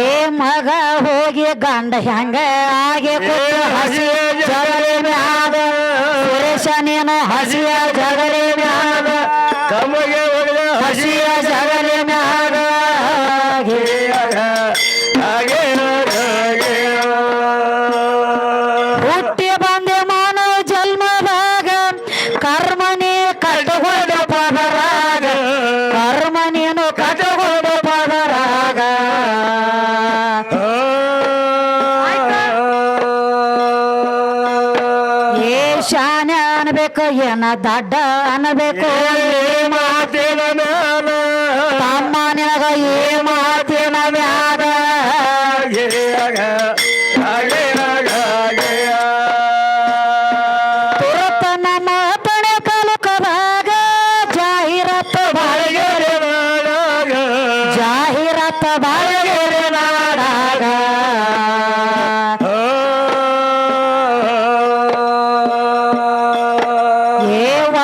ಏ ಮಗ ಹೋಗಿ ಗಂಡ ಹೆಂಗ ಆಗಿ ಹಸಿ ಸುರೇಶ ನೀನು ಹಸಿಯ ಅನ್ಬೇಕು ಏನ ದಡ್ಡ ಅನ್ಬೇಕು. ಏ ಮಾತಿನ ತಮ್ಮ ನಿನಗ ಏ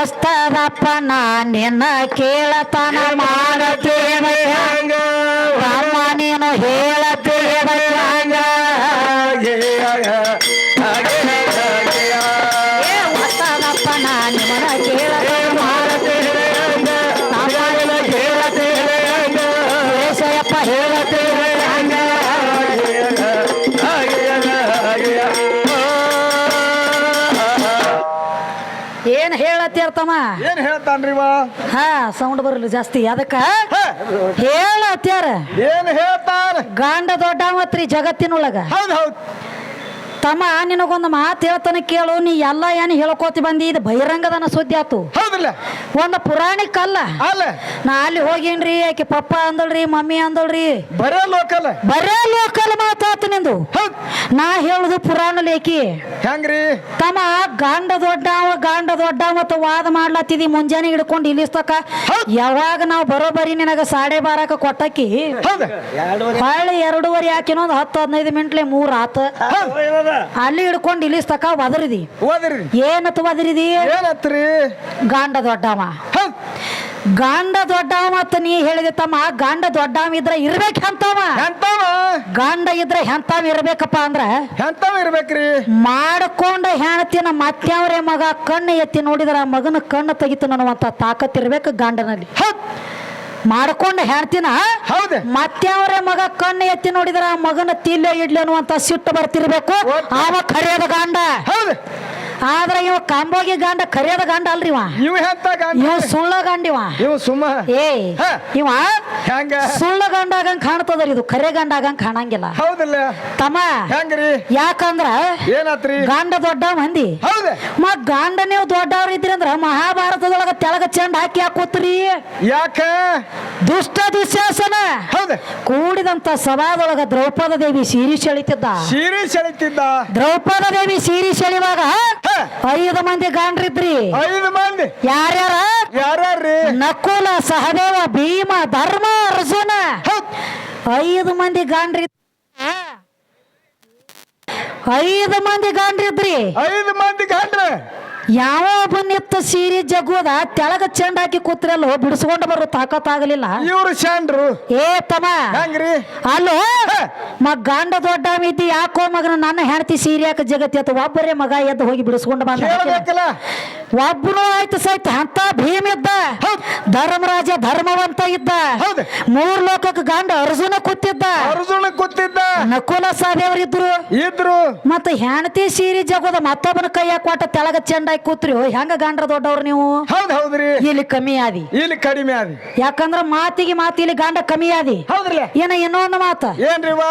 ಏ ವಸ್ತದಪ್ಪ ನಾ ನಿನ್ನ ಕೇಳತನ ಮಾಡತೇನ ನೀನು ಹೇಳತೇನ ಹೇಳತ್ತೀರ್ತಮ್ಮ ಏನ್ ಹೇಳ್ತಾನ್ರಿ ಹಾ ಸೌಂಡ್ ಬರಲ್ಲ ಜಾಸ್ತಿ ಅದಕ್ಕ ಹೇಳತ್ಯಾರ? ಏನ್ ಹೇಳ್ತಾರ ಗಾಂಡ ದೊಡ್ಡ ಮತ್ರಿ ಜಗತ್ತಿನೊಳಗ. ಹೌದ್ ಹೌದ್. ತಮ್ಮ ನಿನಗೊಂದು ಮಾತು ಹೇಳ್ತಾನೆ ಕೇಳು ನೀ ಎಲ್ಲ ಏನು ಹೇಳ್ಕೋತಿ ಬಂದಿ ಇದು ಬಹಿರಂಗದನ ಸುದ್ದಿ ಆತು. ಹೌದಿಲ್ಲ. ಒಂದು ಪುರಾಣಿಕ ಅಲ್ಲ. ನಾ ಅಲ್ಲಿ ಹೋಗೇನ್ರಿ ಆಕೆ ಪಪ್ಪ ಅಂದಳ್ರಿ ಮಮ್ಮಿ ಅಂದಳ್ರಿ. ಬರೇ ಲೋಕಲ್. ಬರೇ ಲೋಕಲ್ ಮಾತಾತು ನಿಂದು. ನಾ ಹೇಳುದು ಪುರಾಣ ಲೇಖಿ. ಹೆಂಗ್ರಿ? ತಮ್ಮ ಗಾಂಡ ದೊಡ್ಡವ ಗಾಂಡ ದೊಡ್ಡ ಮತ್ತು ವಾದ ಮಾಡ್ಲತ್ತಿದಿ ಮುಂಜಾನೆ ಹಿಡ್ಕೊಂಡು ಇಲ್ಲಿಸ್ತಕ. ಯಾವಾಗ ನಾವು ಬರೋಬರಿ ನಿನಗ ಸಾಡೆ ಬಾರಕ ಕೊಟ್ಟಕ್ಕಿ ಹಳ್ಳಿ ಎರಡೂವರೆ ಹಾಕಿನೊಂದು ಹತ್ತು ಹದಿನೈದು ಮಿನಿಟ್ಲೆ ಮೂರ್ ಆತ. ಅಲ್ಲಿ ಹಿಡ್ಕೊಂಡು ಇಲ್ಲಿಸ್ತಕ ವದರಿದಿ ಏನತ್ ಒದರಿದಿ? ಏನತ್ರಿ ಗಾಂಡ ದೊಡ್ಡವ. ಗಾಂಡ ದೊಡ್ಡವ ಮತ್ತ ನೀ ಹೇಳಿದೆ ತಮ್ಮ ಗಾಂಡ ದೊಡ್ಡವ ಇದ್ರ ಇರ್ಬೇಕಂತವ ಗಾಂಡ ಇದ್ರೆ ಹೆಂತಾವ್ ಇರ್ಬೇಕಪ್ಪ ಅಂದ್ರ ಎಂತವ ಇರ್ಬೇಕ್ರಿ? ಮಾಡ್ಕೊಂಡ ಹೆಣತಿನ ಮತ್ಯಾವ್ರೆ ಮಗ ಕಣ್ಣು ಎತ್ತಿ ನೋಡಿದ್ರ ಆ ಮಗನ ಕಣ್ಣು ತೆಗಿತು ಅನ್ನುವಂತ ತಾಕತ್ ಇರ್ಬೇಕು ಗಂಡನಲ್ಲಿ. ಹೌದ್. ಮಾಡ್ಕೊಂಡ ಹೆಣ್ತಿನ ಹೌದು. ಮತ್ಯಾವ್ರೆ ಮಗ ಕಣ್ಣು ಎತ್ತಿ ನೋಡಿದ್ರ ಆ ಮಗನ ತಿಲ್ಲೆ ಇಡ್ಲಿ ಅನ್ನುವಂತ ಸಿಟ್ಟು ಬರ್ತಿರ್ಬೇಕು. ಆವಾಗ ಅವ ಗಾಂಡ ಗಂಡ. ಹೌದ. ಆದ್ರ ಇವ ಕಾಂಬೋಗಿ ಗಂಡ ಕರಿಯದ ಗಂಡ ಅಲ್ರಿ ಇವ. ನೀವು ಹೆತ್ತ ಗಂಡ ಇವ ಸುಳ್ಳ ಗಂಡ ಇವ. ಇವ್ ಸುಮ್ಮ. ಏ ಹ. ಇವ ಹೆಂಗ? ಸುಳ್ಳ ಗಂಡ ಆಗಂಗ್ ಕಾಣ್ತದ್ರಿ ಇದು. ಕರೆ ಗಂಡ ಆಗಂಗ್ ಕಾಣಂಗಿಲ್ಲ. ಹೌದಿಲ್ಲ. ತಮ್ಮ ಹೆಂಗ್ರಿ? ಯಾಕಂದ್ರ ಏನತ್ರಿ? ಗಂಡ ದೊಡ್ಡ ಮಂದಿ. ಹೌದು. ಮ ಗಂಡ ನೀವು ದೊಡ್ಡವ್ರ ಇದ್ರಿ ಅಂದ್ರ ಮಹಾಭಾರತದೊಳಗ ತೆಳಗ ಚೆಂಡ ಹಾಕಿ ಹಾಕೋತ್ರಿ ಯಾಕ? ದುಷ್ಟ ದುಶ್ಯಾಸನ ಹೌದು. ಕೂಡಿದಂತ ಸಭಾದೊಳಗ ದ್ರೌಪದ ದೇವಿ ಸೀರಿ ಸೆಳಿತಿದ್ದ. ಸೀರೆ ಸೆಳಿತಿದ್ದ. ದ್ರೌಪದ ದೇವಿ ಸೀರಿ ಸೆಳಿವಾಗ ಹ. ಐದು ಮಂದಿ ಗಾಂಡ್ರಿದ್ರಿ ಐದು ಮಂದಿ. ಯಾರ್ಯಾರ? ಯಾರ್ಯಾರ್ರಿ? ನಕುಲ ಸಹದೇವ ಭೀಮ ಧರ್ಮ ಅರ್ಜುನ. ಐದು ಮಂದಿ ಗಾಂಡ್ರಿ ಐದು ಮಂದಿ ಗಾಂಡ್ರಿದ್ರಿ ಐದು ಮಂದಿ ಗಂಡ್ರ ಯಾವ ಒಬ್ಬ ನಿತ್ತ ಸೀರೆ ಜಗ್ಗೋದ ತೆಳಗ ಚೆಂಡ ಹಾಕಿ ಕೂತ್ರಲ್ಲ ಬಿಡಿಸ್ಕೊಂಡು ಬರೋ ತಾಕತ್ ಆಗಲಿಲ್ಲ ಇವರು ಶಾಂಡ್ರು ಏ ತಮ್ಮ. ಹೆಂಗ್ರಿ? ಅಲ್ಲೋ. ಮ ಗಂಡ ದೊಡ್ಡ ಮಿತಿ ಯಾಕೋ ಮಗನ ನನ್ನ ಹೆಂಡತಿ ಸೀರೆ ಹಾಕ ಜಗತ್ತಿ ಆತ ಒಬ್ಬರೇ ಮಗ ಎದ್ದು ಹೋಗಿ ಬಿಡಿಸ್ಕೊಂಡು ಬಂದ ಒಬ್ಬನು ಆಯ್ತು ಸಹಿತ ಅಂತ ಭೀಮ್ ಇದ್ದ. ಧರ್ಮರಾಜ ಧರ್ಮವಂತ ಇದ್ದ. ಮೂರ್ ಲೋಕಕ್ಕೆ ಗಂಡ ಅರ್ಜುನ ಕೂತಿದ್ದ. ಅರ್ಜುನ ಕೂತಿದ್ದ. ನಕುಲ ಸಹದೇವರಿದ್ರು ಇದ್ರು. ಮತ್ತೆ ಹೆಂಡತಿ ಸೀರೆ ಜಗೋದ ಮತ್ತೊಬ್ಬನ ಕೈಯಾಗ ಕೊಟ್ಟ ತೆಳಗ ಚೆಂಡಾಗಿ ಕೂತ್ರಿ. ಹೆಂಗ ಗಾಂಡ್ರ ದೊಡ್ಡವ್ರು ನೀವು? ಹೌದ್ ಹೌದ್ರಿ. ಇಲ್ಲಿ ಕಮ್ಮಿ ಆದಿ. ಇಲ್ಲಿ ಕಡಿಮೆ ಆದಿ. ಯಾಕಂದ್ರ ಮಾತಿಗೆ ಮಾತಿ ಇಲ್ಲಿ ಗಂಡ ಕಮ್ಮಿ ಆದಿ. ಹೌದ್ರಿ ಏನ ಇನ್ನೊಂದು ಮಾತ? ಏನ್ರಿ ವಾ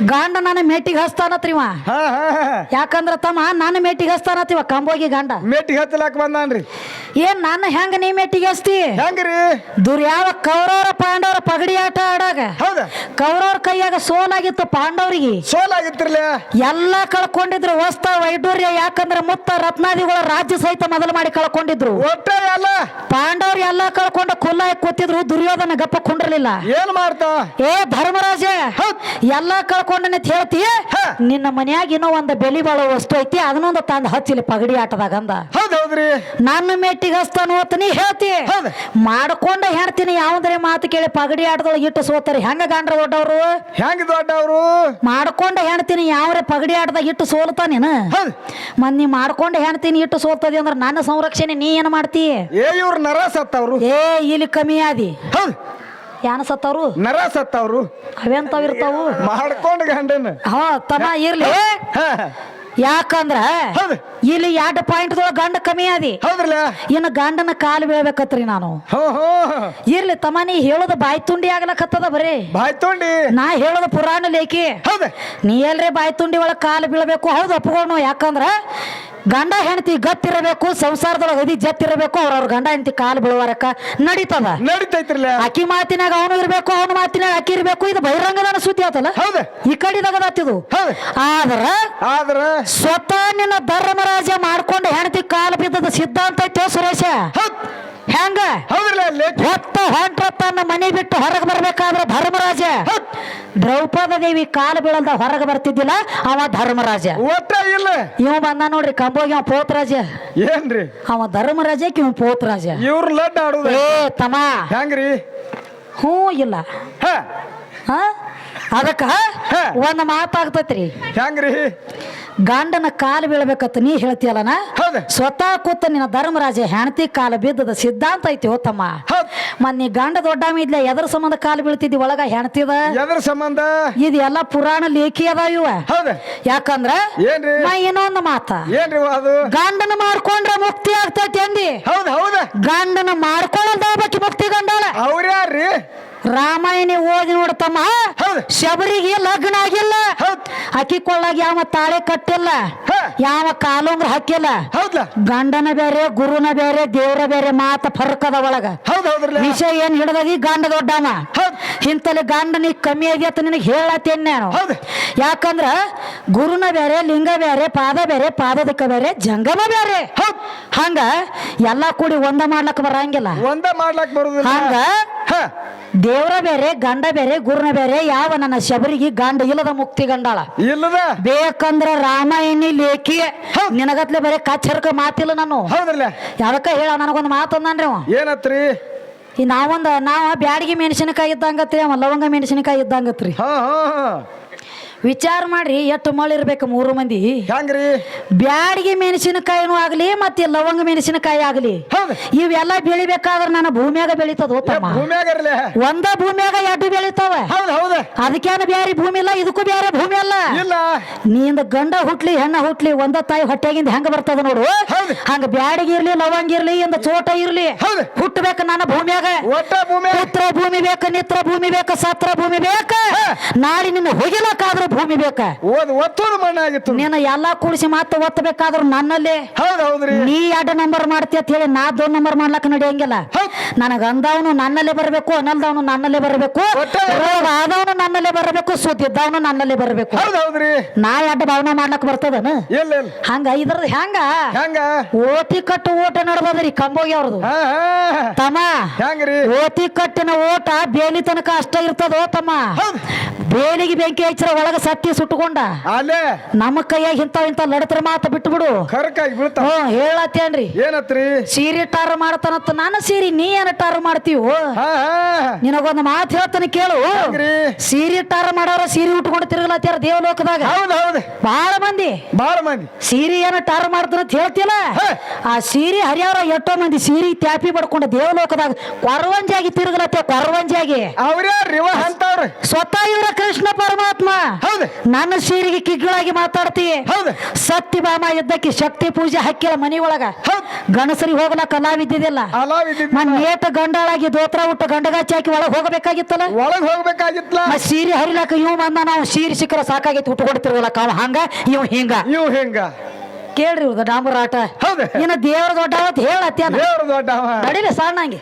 ಗಂಡ ನನ್ನ ಮೆಟ್ಟಿಗೆ ಹಸ್ತಾನತ್ರಿವ ಹಾ ಹಾ ಹಾ. ಯಾಕಂದ್ರ ತಮ್ಮ ನನ್ನ ಮೆಟ್ಟಿಗೆ ಹಸ್ತಾನತ್ತಿವ ಕಂಬೋಗಿ ಗಂಡ. ಮೆಟ್ಟಿಗೆ ಹತ್ತಲಾಕ ಬಂದಾನ್ರಿ. ಏನ್ ನನ್ನ ಹೆಂಗ ನೀ ಮೆಟ್ಟಿಗೆ ಹಸ್ತಿ ಹೆಂಗ್ರಿ? ದುರ್ಯಾವ ಕೌರವರ ಪಾಂಡವರ ಪಗಡಿ ಆಟ ಆಡಾಗ. ಹೌದ? ಕೌರವ್ರ ಕೈಯಾಗ ಸೋಲಾಗಿತ್ತು ಪಾಂಡವರಿಗೆ. ಸೋಲಾಗಿತ್ತಿರ್ಲ? ಎಲ್ಲಾ ಕಳ್ಕೊಂಡಿದ್ರು ವಸ್ತ ವೈಡೂರ್ಯ ಯಾಕಂದ್ರ ಮುತ್ತ ರತ್ನಾದಿಗಳ ರಾಜ್ಯ ಸಹಿತ ಮೊದಲು ಮಾಡಿ ಕಳ್ಕೊಂಡಿದ್ರು. ಒಟ್ಟ ಎಲ್ಲ? ಪಾಂಡವ್ರು ಎಲ್ಲ ಕಳ್ಕೊಂಡು ಕುಲ್ಲಾಗಿ ಕೂತಿದ್ರು ದುರ್ಯೋಧನ ಗಪ್ಪ ಕುಂಡ್ರಲಿಲ್ಲ. ಏನ್ ಮಾಡ್ತಾ? ಏ ಧರ್ಮರಾಜ ಎಲ್ಲಾ ಮಾಡ್ಕೊಂಡನೆ ಅಂತ ಹೇಳ್ತಿ ನಿನ್ನ ಮನ್ಯಾಗ ಇನ್ನೂ ಒಂದು ಬೆಲಿ ಬಾಳೋ ವಸ್ತು ಐತಿ ಅದನ್ನೊಂದು ತಂದ ಹಚ್ಚಿಲಿ ಪಗಡಿ ಆಟದಾಗ ಅಂದ. ಹೌದ್ ಹೌದ್ರಿ. ನನ್ನ ಮೆಟ್ಟಿಗೆ ಹಸ್ತಾನು ಅಂತ ನೀ ಹೇಳ್ತಿ. ಮಾಡ್ಕೊಂಡ ಹೇಳ್ತೀನಿ ಯಾವಂದ್ರೆ ಮಾತು ಕೇಳಿ ಪಗಡಿ ಆಟದೊಳಗೆ ಇಟ್ಟು ಸೋತಾರೆ ಹೆಂಗ ಗಾಂಡ್ರ ದೊಡ್ಡವರು? ಹೆಂಗ ದೊಡ್ಡವ್ರು? ಮಾಡ್ಕೊಂಡ ಹೇಳ್ತೀನಿ ಯಾವ್ರೆ ಪಗಡಿ ಆಟದಾಗ ಇಟ್ಟು ಸೋಲ್ತಾನೇನ? ಮನ್ ನೀ ಮಾಡ್ಕೊಂಡ ಹೇಳ್ತೀನಿ ಇಟ್ಟು ಸೋಲ್ತದಿ ಅಂದ್ರೆ ನನ್ನ ಸಂರಕ್ಷಣೆ ನೀ ಏನ್ ಮಾಡ್ತಿ? ಏ ಇವ್ರ ನರ ಸತ್ತವ್ರು ಏ ಇಲ್ಲಿ ಕಮ್ಮಿ ಆದಿ. ಯಾನ ಸತ್ತವ್ರು? ನರ ಸತ್ತವ್ರು. ಅವೆಂತಾವ್ ಇರ್ತಾವು? ಮಾಡ್ಕೊಂಡ್ ಗಂಡನ. ಹಾ ತಮ್ಮ ಇರ್ಲಿ. ಯಾಕಂದ್ರ ಇಲ್ಲಿ ಎರಡು ಪಾಯಿಂಟ್ ಗಂಡ ಕಮ್ಮಿ ಆದಿ. ಇನ್ನು ಗಂಡನ ಕಾಲು ಬೀಳ್ಬೇಕತ್ರಿ ನಾನು. ಹೋ ಹೋ. ಇರ್ಲಿ ತಮ್ಮ ನೀ ಹೇಳೋದು ಬಾಯಿ ತುಂಡಿ ಆಗ್ಲಕತ್ತದ ಬರೀ. ಬಾಯ್ ತುಂಡಿ ನಾ ಹೇಳೋದು ಪುರಾಣ ಲೇಖಿ ನೀ ಎಲ್ರಿ ಬಾಯಿ ತುಂಡಿ ಒಳಗ ಕಾಲು ಬೀಳ್ಬೇಕು. ಹೌದು ಒಪ್ಕೊಂಡು ಯಾಕಂದ್ರ ಗಂಡ ಹೆಂಡತಿ ಗತ್ತಿರಬೇಕು ಸಂಸಾರದೊಳಗೆ ಅದಿ ಜತ್ತಿರಬೇಕು ಅವ್ರವ್ರ ಗಂಡ ಹೆಂಡತಿ ಕಾಲು ಬೀಳುವರಕ ನಡೀತದ? ನಡೀತೈತ್ರಲ್ಲ. ಅಕ್ಕಿ ಮಾತಿನಾಗ ಅವನು ಇರಬೇಕು ಅವನ ಮಾತಿನಾಗ ಅಕ್ಕಿ ಇರಬೇಕು ಇದು ಬಹಿರಂಗದ ಸುದ್ದಿ ಆತಲ್ಲ? ಹೌದ್. ಈ ಕಡಿದಾಗದಾತಿದು ಹೌದ್. ಆದ್ರ ಆದ್ರ ಸ್ವತಃ ನಿನ್ನ ಧರ್ಮರಾಜ ಮಾಡ್ಕೊಂಡು ಹೆಂಡತಿ ಕಾಲು ಬಿದ್ದದ ಸಿದ್ಧಾಂತ ಐತೋ ಸುರೇಶ? ಹೌದ್. ಹೆಂಗ? ಹೌದ್ರಲ್ಲ ಲೇಟ್ ಹೊತ್ತ ಹೊಂಟ್ರ ತನ್ನ ಮನೆ ಬಿಟ್ಟು ಹೊರಗೆ ಬರ್ಬೇಕಾದ್ರೆ ಧರ್ಮರಾಜ. ದ್ರೌಪದ ದೇವಿ ಕಾಲು ಬೀಳದ ಹೊರಗೆ ಬರ್ತಿದ್ದಿಲ್ಲ ಅವ ಧರ್ಮರಾಜ. ಇಲ್ಲ. ಇವ ಬಂದ ನೋಡ್ರಿ ಕಂಬೋಗಿ ಅವ ಪೋತ್ರಾಜ. ಏನ್ರಿ? ಅವ ಧರ್ಮರಾಜ ಇವ ಪೋತ್ರಾಜ. ಇವ್ರ ಲಡ್ ಆಡುದ. ಏ ತಮ್ಮ. ಹೆಂಗ್ರಿ? ಹ್ಞೂ ಇಲ್ಲ. ಹ. ಹ? ಅದಕ್ಕ ಒಂದ್ ಒಂದು ಮಾತಾಗ್ತೈತ್ರಿ ಹೆಂಗ್ರಿ? ಗಂಡನ ಕಾಲು ಬೀಳಬೇಕಂತ ನೀ ಹೇಳ್ತೀಯಲ್ಲನ? ಸ್ವತಃ ಕೂತ ನಿನ್ನ ಧರ್ಮರಾಜ ಹೆಣತಿ ಕಾಲು ಬಿದ್ದದ ಸಿದ್ಧಾಂತ ಐತಿ ಹೋತಮ್ಮ ಮತ್ ನೀ ಗಂಡ ದೊಡ್ಡ ಇದ್ಲ ಎದ್ರ ಸಂಬಂಧ ಕಾಲು ಬೀಳ್ತಿದ್ದಿ ಒಳಗ ಹೆಣತಿದ ಎದ್ರ ಸಂಬಂಧ? ಇದು ಎಲ್ಲ ಪುರಾಣ ಲೇಖಿ ಅದಾವ ಇವ. ಯಾಕಂದ್ರ ನಾ ಇನ್ನೊಂದು ಮಾತ. ಗಂಡನ ಮಾಡ್ಕೊಂಡ್ರ ಮುಕ್ತಿ ಆಗ್ತೈತಿ ಅಂದಿ. ಹೌದ್ ಹೌದ. ಗಂಡನ ಮಾಡ್ಕೊಳ್ಳಲ್ದ ಒಬ್ಬಾಕಿ ಮುಕ್ತಿ ಗಂಡಾಳ. ಅವ್ರ್ಯಾರ್ರಿ? ರಾಮಾಯಣ ಓದಿ ನೋಡ್ತಮ್ಮ ಶಬರಿಗೆ ಲಗ್ನ ಆಗಿಲ್ಲ. ಹೌದು. ಅಕ್ಕಿ ಕೊಳ್ಳಾಗ ಯಾವ ತಾಳೆ ಕಟ್ಟಿಲ್ಲ. ಯಾವ ಕಾಲುಂಗ್ರ ಹಾಕಿಲ್ಲ. ಗಂಡನ ಬೇರೆ ಗುರುನ ಬೇರೆ ದೇವರ ಬೇರೆ ಮಾತ ಫರ್ಕದ ಒಳಗ. ವಿಷಯ ಏನ್ ಹಿಡ್ದದಿ ಗಂಡ ದೊಡ್ಡವ? ಹೌದ್. ಇಂತಲ್ಲಿ ಗಂಡ ನೀ ಕಮ್ಮಿ ಆಗ್ಯತ ನಿನಗೆ ಹೇಳತ್ತೇನೆ ನಾನು. ಯಾಕಂದ್ರ ಗುರುನ ಬೇರೆ ಲಿಂಗ ಬೇರೆ ಪಾದ ಬೇರೆ ಪಾದದಕ್ಕ ಬೇರೆ ಜಂಗಮ ಬೇರೆ. ಹಂಗ ಎಲ್ಲಾ ಕೂಡಿ ಒಂದ ಮಾಡ್ಲಕ್ ಬರಂಗಿಲ್ಲ. ಒಂದ ಮಾಡ್ಲಕ್ ಬರುದಿಲ್ಲ. ಹಂಗ ದೇವ್ರ ಬೇರೆ ಗಂಡ ಬೇರೆ ಗುರುನ ಬೇರೆ ಯಾವ ನನ್ನ ಶಬರಿಗೆ ಗಂಡ ಇಲ್ಲದ ಮುಕ್ತಿ ಗಂಡಾಳ ಇಲ್ಲದ? ಬೇಕಂದ್ರ ರಾಮಾಯಣಿ ಲೇಖಿ. ನಿನಗತ್ಲೆ ಬೇರೆ ಕಚ್ಚರ್ಕ ಮಾತಿಲ್ಲ ನಾನು. ಹೌದ್ರಲ್ಲ? ಯಾವಕ್ಕ ಹೇಳ ನನಗೊಂದು ಮಾತು ಅಂದನ್ರಿ ಅವ. ಏನತ್ರಿ? ಈ ನಾವೊಂದ ನಾವ ಬ್ಯಾಡಗಿ ಮೆಣಸಿನಕಾಯಿ ಇದ್ದಂಗತ್ರಿ ಅವ ಲವಂಗ ಮೆಣಸಿನಕಾಯಿ ಇದ್ದಂಗತ್ರಿ. ಹಾ ಹಾ. ವಿಚಾರ ಮಾಡ್ರಿ ಎಷ್ಟು ಮಳೆ ಇರ್ಬೇಕು ಮೂರು ಮಂದಿ. ಹೆಂಗ್ರಿ? ಬ್ಯಾಡಗಿ ಮೆಣಸಿನಕಾಯಿನೂ ಆಗ್ಲಿ ಮತ್ತೆ ಲವಂಗ ಮೆಣಸಿನಕಾಯಿ ಆಗ್ಲಿ. ಇವೆಲ್ಲ ಬೆಳಿಬೇಕಾದ್ರೆ ನನ್ನ ಭೂಮಿಯಾಗ ಬೆಳಿತದ ಒಂದ ಭೂಮಿಯಾಗ ಎರಡು ಬೆಳಿತಾವ. ಅದಕ್ಕೇನು ಬೇರೆ ಭೂಮಿ ಇಲ್ಲ ಇದಕ್ಕೂ ಬ್ಯಾರೆ ಭೂಮಿ ಅಲ್ಲ. ಇಲ್ಲ. ನಿಂದ ಗಂಡ ಹುಟ್ಲಿ ಹೆಣ್ಣ ಹುಟ್ಲಿ ಒಂದ ತಾಯಿ ಹೊಟ್ಟೆಗಿಂದ ಹೆಂಗ ಬರ್ತದ ನೋಡು. ಹೌದ್. ಹಂಗ ಬ್ಯಾಡಿಗೆ ಇರ್ಲಿ ಲವಂಗ ಇರ್ಲಿ ಇಂದ ಚೋಟ ಇರ್ಲಿ. ಹೌದ್. ಹುಟ್ಟಬೇಕ ನನ್ನ ಭೂಮಿಯಾಗ. ಒಟ್ಟ ಭೂಮಿ ಪುತ್ರ ಭೂಮಿ ಬೇಕ ನಿತ್ರ ಭೂಮಿ ಬೇಕ ಸತ್ರ ಭೂಮಿ ಬೇಕ. ನಾಳೆ ನಿನ್ನ ಹೋಗಿಲಕ್ಕಾದ್ರೂ ಭೂಮಿ ಬೇಕ. ಓದ್ ಒತ್ತೋದು ಮಣ್ಣಾಗಿತ್ತು ನಿನ್ನ ಎಲ್ಲಾ ಕೂಡಿಸಿ ಮಾತ್ರ ಒತ್ತಬೇಕಾದ್ರೂ ನನ್ನಲ್ಲಿ. ಹೌದ್ ಹೌದ್ರಿ ನೀ ಎರಡು ನಂಬರ್ ಮಾಡ್ತಿ ಅಂತ ಹೇಳಿ ನಾ ದೊಡ್ಡ ನಂಬರ್ ಮಾಡ್ಲಕ್ಕ ನಡೆಯಂಗಿಲ್ಲ. ಹೌದ್. ನನಗ ಅಂದವನು ನನ್ನಲ್ಲೇ ಬರಬೇಕು ಅನ್ನಲ್ದವನು ನನ್ನಲ್ಲೇ ಬರಬೇಕು. ಒಟ್ಟ- ರೋಗ ಆದವನು ನನ್ನಲ್ಲೇ ಬರಬೇಕು ಸುದ್ದಿದ್ದವನು ನನ್ನಲ್ಲೇ ಬರಬೇಕು. ಹೌದ್ ಹೌದ್ರಿ. ನಾ ಎರಡು ಭಾವನೆ ಮಾಡ್ಲಕ್ ಬರ್ತದನ? ಹಂಗ ಇದ್ರದ್ ಹೆಂಗ ಹೆಂಗ ಓತಿ ಕಟ್ಟು ಓಟ ನಡ್ಬೋದ್ರಿ ಕಂಬೋಗಿ ಅವ್ರದ್ದು. ಹಾ ಹಾ. ತಮ್ಮ ಹೆಂಗ್ರಿ ಓತಿ ಕಟ್ಟಿನ ಓಟ ಬೇಲಿ ತನಕ ಅಷ್ಟ ಇರ್ತದ ತಮ್ಮ? ಹೌದ್. ಬೇಲಿಗೆ ಬೆಂಕಿ ಹಚ್ಚಿರ ಒಳಗ ಸತ್ತಿ ಸುಟ್ಟುಕೊಂಡ? ಅಲ್ಲೇ. ನಮ್ಮ ಕೈಯಾಗ ಇಂಥ ಇಂಥ ನಡತ್ರ ಮಾತ ಬಿಟ್ಟು ಬಿಡು ಕರ್ಕಾಗಿ ಬೀಳ್ತಾವ. ಹ್ಞೂ ಹೇಳತ್ತೇನ್ರಿ ಏನತ್ರಿ? ಸೀರೆ ಟಾರ್ ಮಾಡ್ತಾನಂತ ನಾನು ಸೀರಿ ನೀ ಏನ ಟಾರ್ ಮಾಡ್ತೀವೋ ಹಾ ಹಾ. ನಿನಗೊಂದು ಮಾತು ಹೇಳ್ತಾನೆ ಕೇಳು. ಹೆಂಗ್ರಿ ಸೀರೆ ಟಾರ್ ಮಾಡೋರ ಸೀರೆ ಉಟ್ಕೊಂಡು ತಿರುಗಲತ್ತಾರ ದೇವಲೋಕದಾಗ. ಹೌದು ಹೌದು. ಬಹಳ ಮಂದಿ. ಬಹಳ ಮಂದಿ. ಸೀರೆ ಏನ ಟಾರ್ ಮಾಡ್ತಾರ ಅಂತ ಹೇಳ್ತಿಲ್ಲ. ಆ ಸೀರೆ ಹರಿಯವ್ರ ಎಷ್ಟೋ ಮಂದಿ ಸೀರೆ ತ್ಯಾಪಿ ಪಡ್ಕೊಂಡು ದೇವಲೋಕದಾಗ ಕೊರವಂಜಿಯಾಗಿ ತಿರುಗಲತ್ತೆ ಕೊರವಂಜಿಯಾಗಿ. ಅಂತವ್ರಿ? ಸ್ವತಃ ಇವರ ಕೃಷ್ಣ ಪರಮಾತ್ಮ. ಹೌದು. ನನ್ನ ಸೀರೆಗೆ ಕಿಗ್ಗಳಾಗಿ ಮಾತಾಡ್ತಿ. ಸತ್ಯ ಭಾಮ ಯುದ್ಧಕ್ಕೆ ಶಕ್ತಿ ಪೂಜೆ ಹಾಕಿಲ್ಲ ಮನಿ ಒಳಗ ಗಣಸರಿ ಗಣಸರಿಗೆ ಹೋಗಲ ಕಲಾವಿದ್ದಿದ್ದಿಲ್ಲ. ನೇಟ ಗಂಡಾಳಾಗಿ ದೋತ್ರ ಉಟ್ಟು ಗಂಡಗಾಚಿ ಹಾಕಿ ಒಳಗೆ ಹೋಗಬೇಕಾಗಿತ್ತಲ್ಲ? ಒಳಗೆ ಹೋಗ್ಬೇಕಾಗಿತ್ಲ ಮತ್ ಸೀರೆ ಹರಿಲಾಕ ಇವ್ ಬಂದ ನಾವು ಸೀರೆ ಸಿಕ್ಕರ ಸಾಕಾಗೈತಿ ಉಟ್ಕೊಡ್ತಿರ್ವಲ್ಲ ಕಾಲ. ಹಂಗ? ಇವ್ ಹಿಂಗ. ಇವ್ ಹಿಂಗ. ಕೇಳ್ರಿ ಇವ್ರದ ಡಾಂಬರ್ ಆಟ. ಹೌದು. ಇನ್ನ ದೇವ್ರ ದೊಡ್ಡ ಹೇಳತ್ತೆ ದೊಡ್ಡ ನಡೀಲಿ ಸಣ್ಣಂಗೆ.